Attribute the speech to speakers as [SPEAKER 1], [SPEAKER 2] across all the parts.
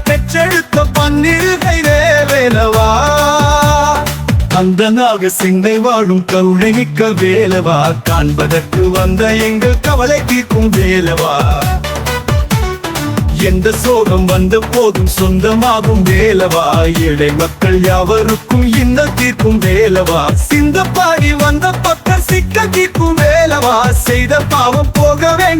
[SPEAKER 1] அவர் பெற்றெடுத்த பன்னிருகை வேலவா? அந்த நாக சிந்தை வாழும் கருணை மிக்க வேலவா? காண்பதற்கு வந்த எங்கள் கவலை தீர்க்கும் வேலவா? எந்த சோகம் வந்த போதும் சொந்தமாகும் வேலவா? ஏழை மக்கள் யாவருக்கும் இந்த தீர்க்கும் வேலவா? சிந்த பாடி வந்த பக்கம் சிக்க தீர்க்கும் வேலவா? செய்த பாவம் போக வேண்டும்.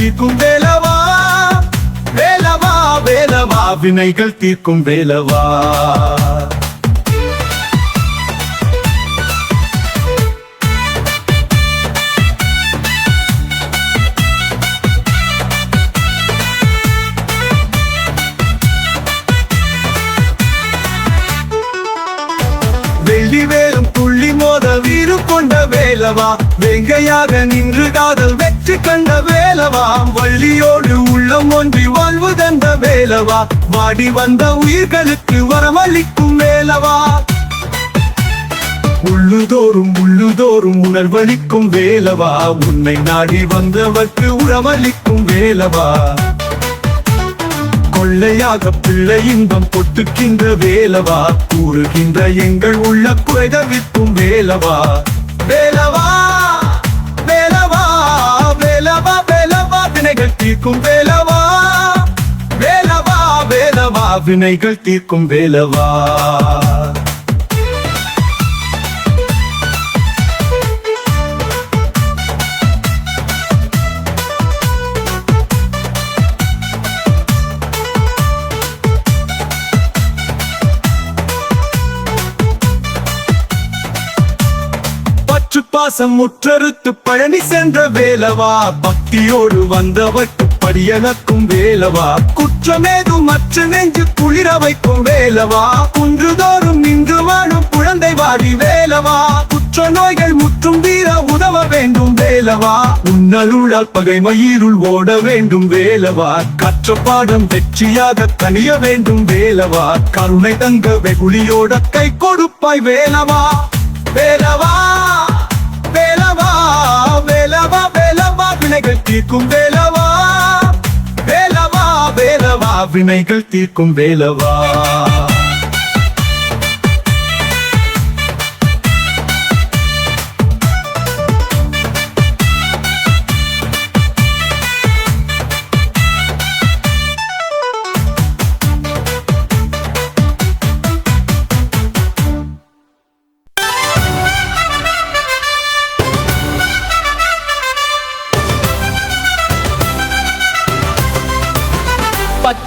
[SPEAKER 1] தீர்க்கும் வேலவா? வேலவா வேலவா வினைகள் தீர்க்கும் வேலவா? வெள்ளி வேலும் துள்ளி மோத வீறு கொண்ட வேலவா? வெங்கையாக நின்று காதல் வெற்றி கண்ட வேலவா வள்ளியோடு உள்ளம் ஒன்றி வாழ்வு தந்த வேலவா? வாடி வந்த உயிர்களுக்கு வரமளிக்கும் வேலவா? உள்ளுதோறும் உள்ளுதோறும் உணர்வளிக்கும் வேலவா? உன்னை நாடி வந்தவர்க்கு உறவளிக்கும் வேலவா? கொள்ளையாக பிள்ளை இன்பம் பொட்டுக்கின்ற வேலவா? கூறுகின்ற எங்கள் உள்ள குறைதவிற்கும் வேலவா வேலவா? வேலவா வேலவா வேலவா? வினைகள் தீர்க்கும் வேலவா? வேலவா வேலவா வினைகள் தீர்க்கும் வேலவா? பாசம் முற்றறுத்து பழனி சென்ற வேலவா? பக்தியோடு வந்தவர்க்கு படியனக்கும் வேலவா? குற்றமேதும் மற்ற நெஞ்சு குளிர வைக்கும் வேலவா? குன்றுதோறும் நின்று வாழும் குழந்தை வாடி வேலவா? குற்ற நோய்கள் முற்றும் வீர உதவ வேண்டும் வேலவா? உன்னருளால் பகைமயிருள் ஓட வேண்டும் வேலவா? கற்ற பாடம் வெற்றியாக தனிய வேண்டும் வேலவா? கருணை தங்க வெகுளியோட கை கொடுப்பாய் வேலவா? வேலவா? வேலவா வேலவா வேலவா வினைகள் தீர்க்கும் வேலவா. வேலவா வேலவா வினைகள் தீர்க்கும் வேலவா.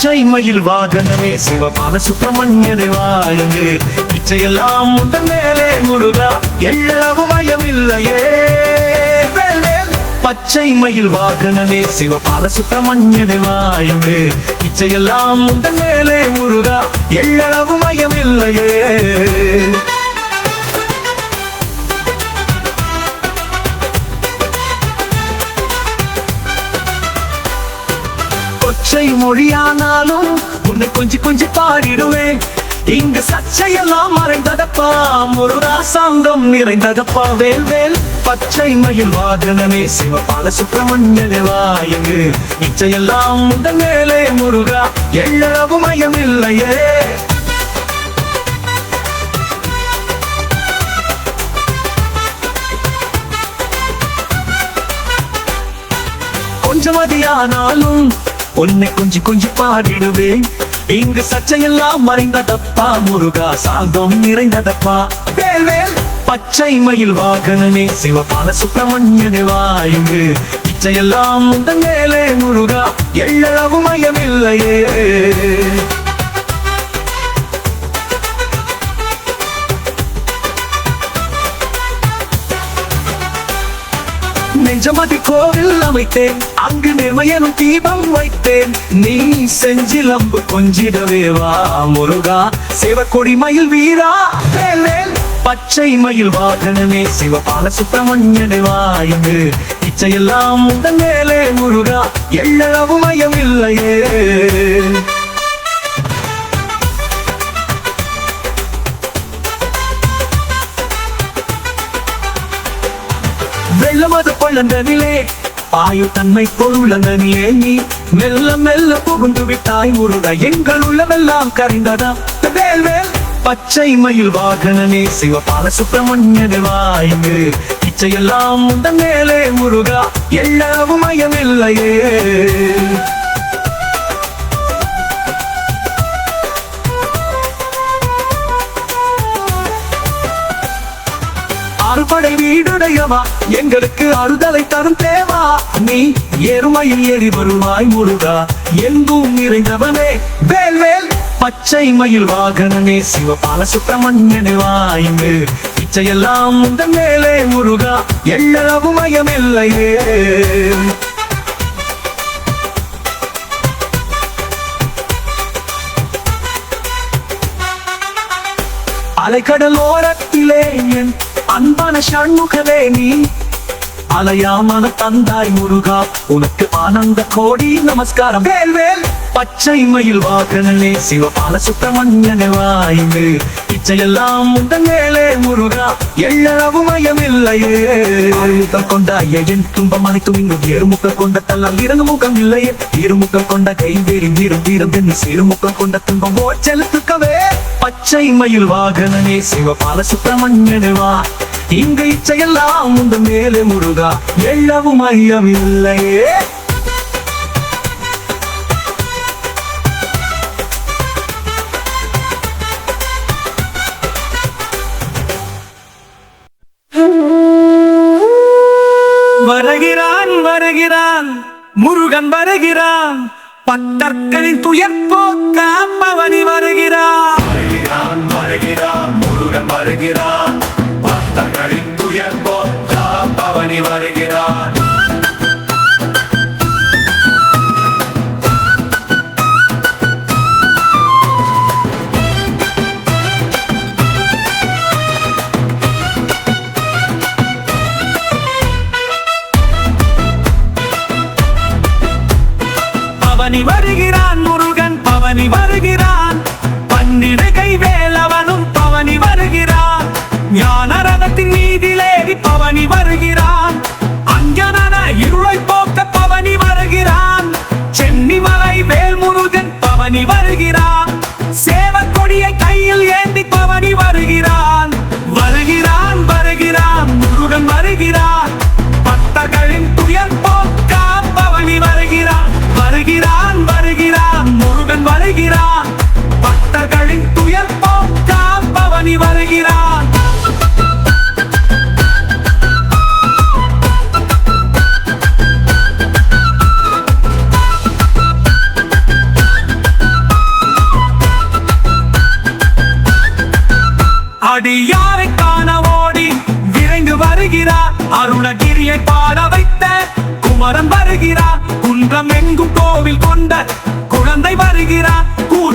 [SPEAKER 1] பச்சை மயில் வாகனமே சிவபால சுப்பிரமணியனை வாழுங்கு பிச்சையெல்லாம் முட்டன் மேலே முருகா எள்ளளவு மயமில்லையே பச்சை மயில் வாகனமே சிவபால சுப்பிரமணியனை வாழுங்கு பிச்சையெல்லாம் முட்டன் மேலே முருகா எள்ளளவு மயமில்லையே கொச்சை மொழியானாலும் உன்னை கொஞ்சம் கொஞ்சம் பாடிடுவேன் இங்கு சர்ச்சையெல்லாம் மறைந்ததப்பா ஒரு ராசாங்கம் நிறைந்ததப்பா. வேல் வேல் பச்சை மயில் வாதனமே சிவபால சுப்பிரமணியனே வாயங்கு. இச்சையெல்லாம் உங்கள் மேலே முருகா எள்ளளவு மயமில்லையே. கொஞ்சம் அதியானாலும் உன்னை கொஞ்சி கொஞ்சி பாடிடுவேன். இங்கு சர்ச்சையெல்லாம் மறைந்ததப்பா முருகா சாந்தம் நிறைந்ததப்பா. வேல் வேல். பச்சை மயில் வாகனனே சிவபால சுப்பிரமணியனே வாயுங்கு இச்சையெல்லாம் உந்தன் மேலே முருகா. எள்ளளவு மயமில்லையே. அமைத்தேன் அங்கு நிர்மயனும் தீபம் வைத்தேன். நீ செஞ்சிலம்பு கொஞ்சிடவே வா முருகா. சிவக்கொடி மயில் வீரா. பச்சை மயில் வாகனமே சிவபால சுப்பிரமணியனை வாயுங்கு இச்சையெல்லாம் உந்தன் மேலே முருகா. எள்ளளவு மயம் இல்லையே வெள்ளமது பள்ளந்தனிலே பாயு தன்மை பொருளனிலே நீ. மெல்ல மெல்ல புகுந்து விட்டாய் முருகா எங்கள் உள்ளமெல்லாம் கரைந்ததா? வேல் வேல் பச்சை மயில் வாகனனே சிவபால சுப்பிரமணிய வாய்ந்து இச்சையெல்லாம் உந்தன் மேலே முருகா எல்லாவும் மயமில்லையே. படை வீடுடையவா? எங்களுக்கு அறுதலை தரும் தேவா. நீ எருமையில் ஏறி வருவாய் முருகா. எங்கும் நிறைந்தவனே. வேல் வேல். பச்சை மயில் வாகனமே. சிவபால சுப்பிரமணியனே வாய்ந்து. பிச்சையெல்லாம் உந்த மேலே முருகா. எள்ளளவு மயமில்லையே. அலைக்கடல் ஓரத்திலே என் அன்பான ஷண்முகவே நீ. அலையாமல தந்தாய் முருகா உனக்கு ஆனந்த கோடி நமஸ்காரம். வேல் வேல். பச்சை மயில் வாகனே சிவபால சுப்பிரமணியனே வாய்ந்து. இச்சையெல்லாம் உந்த முருகா எள்ளளவு மயமில்லையே. முகம் கொண்ட ஐயன் துன்பம் அனைத்தும் இங்கு ஏறுமுக கொண்ட தள்ளம் இறங்கு முகம் இல்லையே. இருமுக்கம் கொண்ட கை வேறி வீரம் வீரம் தென்னு சிறுமுக்கம் கொண்ட துன்பம் ஓ செலுத்துக்கவே. பச்சை மயில் வாகனே சிவபால சுப்பிரமணியனே வா. இங்கு இச்சையெல்லாம் உந்த மேலே முருகா எள்ளவும் ஐயமில்லையே வருகிறான் வருகிறான். முருகன் வருகிறான். பட்டர்களின் துயர் போக்க பவனி வருகிறான்.
[SPEAKER 2] வருகிறான் வருகிறான். முருகன் வருகிறான்.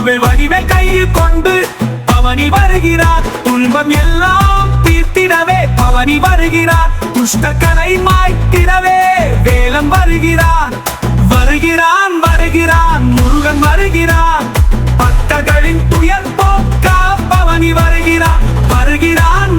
[SPEAKER 1] கூர்வை வடிவை கையில் கொண்டு பவனி வருகிறார். துன்பம் எல்லாம் தீர்த்திடவே பவனி வருகிறார். துஷ்டக்கலை மாய்த்திடவே வேலம் வருகிறார் வருகிறான் வருகிறான் முருகன் வருகிறான். பக்தர்களின் துயர் போக்க பவனி வருகிறான். வருகிறான்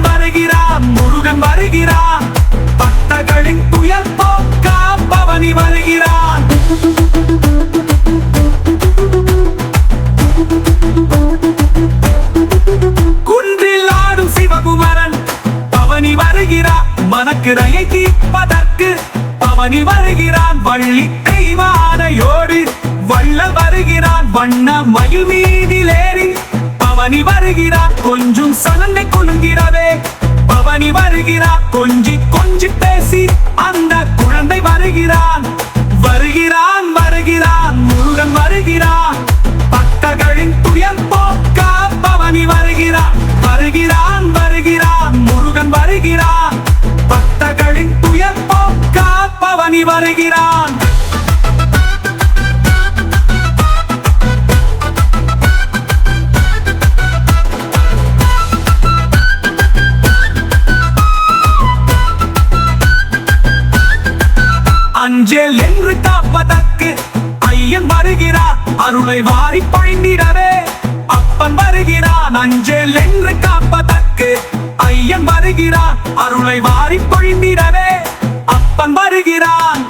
[SPEAKER 1] பவனி வருகிறான் வள்ளி தெய்வானையோடு வள்ள வருகிறான் வண்ண மயில் மீதிலேறி. பவனி வருகிறான் கொஞ்சம் சலந்தை குலுங்கிறவே பவனி வருகிறான் கொஞ்சி கொஞ்சி பேசி. அந்த குழந்தை வருகிறான். வருகிறான் வருகிறான் முருகன் வருகிறான். அஞ்சேல் என்று காப்பதற்கு ஐயன் வருகிறார். அருளை வாரி பழிந்திடவே அப்பன் வருகிறான். அஞ்சேல் என்று காப்பதற்கு ஐயன் வருகிறான். அருளை வாரி பொழிந்திடவே அப்பன் வருகிறான்.